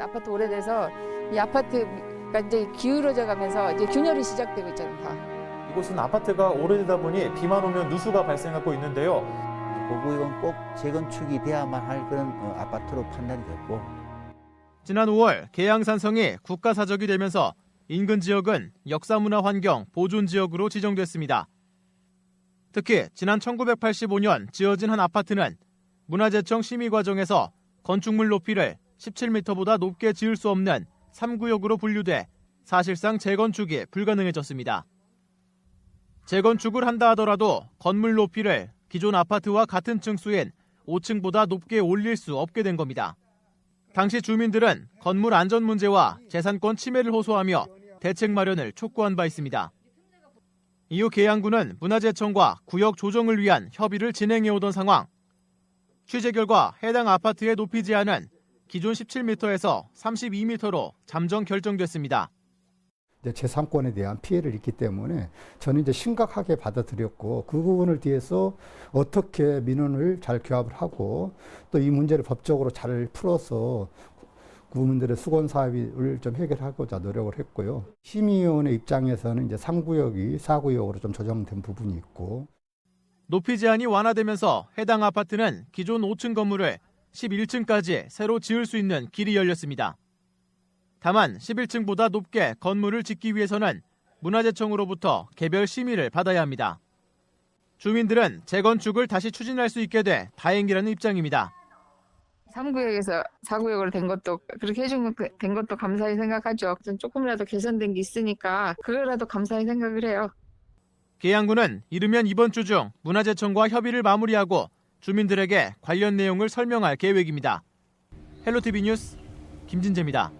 아파트 오래돼서 이 아파트가 이제 기울어져 가면서 이제 균열이 시작되고 있잖아요. 다. 이곳은 아파트가 오래되다 보니 비만 오면 누수가 발생하고 있는데요. 보고 이건 꼭 재건축이 돼야만 할 그런 어, 아파트로 판단이 됐고 지난 5월 계양산성이 국가사적이 되면서 인근 지역은 역사문화 환경 보존 지역으로 지정됐습니다. 특히 지난 1985년 지어진 한 아파트는 문화재청 심의 과정에서 건축물 높이를 17m보다 높게 지을 수 없는 3구역으로 분류돼 사실상 재건축이 불가능해졌습니다. 재건축을 한다 하더라도 건물 높이를 기존 아파트와 같은 층수인 5층보다 높게 올릴 수 없게 된 겁니다. 당시 주민들은 건물 안전 문제와 재산권 침해를 호소하며 대책 마련을 촉구한 바 있습니다. 이후 계양구는 문화재청과 구역 조정을 위한 협의를 진행해오던 상황. 취재 결과 해당 아파트의 높이 제한은 기존 17m에서 32m로 잠정 결정됐습니다. 이제 재산권에 대한 피해를 입기 때문에 저는 이제 심각하게 받아들였고 그 부분을 뒤에서 어떻게 민원을 잘 규합을 하고 또 이 문제를 법적으로 잘 풀어서 국민들의 수건 사업을 좀 해결하고자 노력을 했고요. 심의위원회 입장에서는 이제 3구역이 4구역으로 좀 조정된 부분이 있고 높이 제한이 완화되면서 해당 아파트는 기존 5층 건물을 11층까지 새로 지을 수 있는 길이 열렸습니다. 다만 11층보다 높게 건물을 짓기 위해서는 문화재청으로부터 개별 심의를 받아야 합니다. 주민들은 재건축을 다시 추진할 수 있게 돼 다행이라는 입장입니다. 3구역에서 4구역으로 된 것도 그렇게 해준 거- 된 것도 감사히 생각하죠. 좀 조금이라도 개선된 게 있으니까 그거라도 감사히 생각을 해요. 계양구는 이르면 이번 주 중 문화재청과 협의를 마무리하고 주민들에게 관련 내용을 설명할 계획입니다. 헬로티비 뉴스 김진재입니다.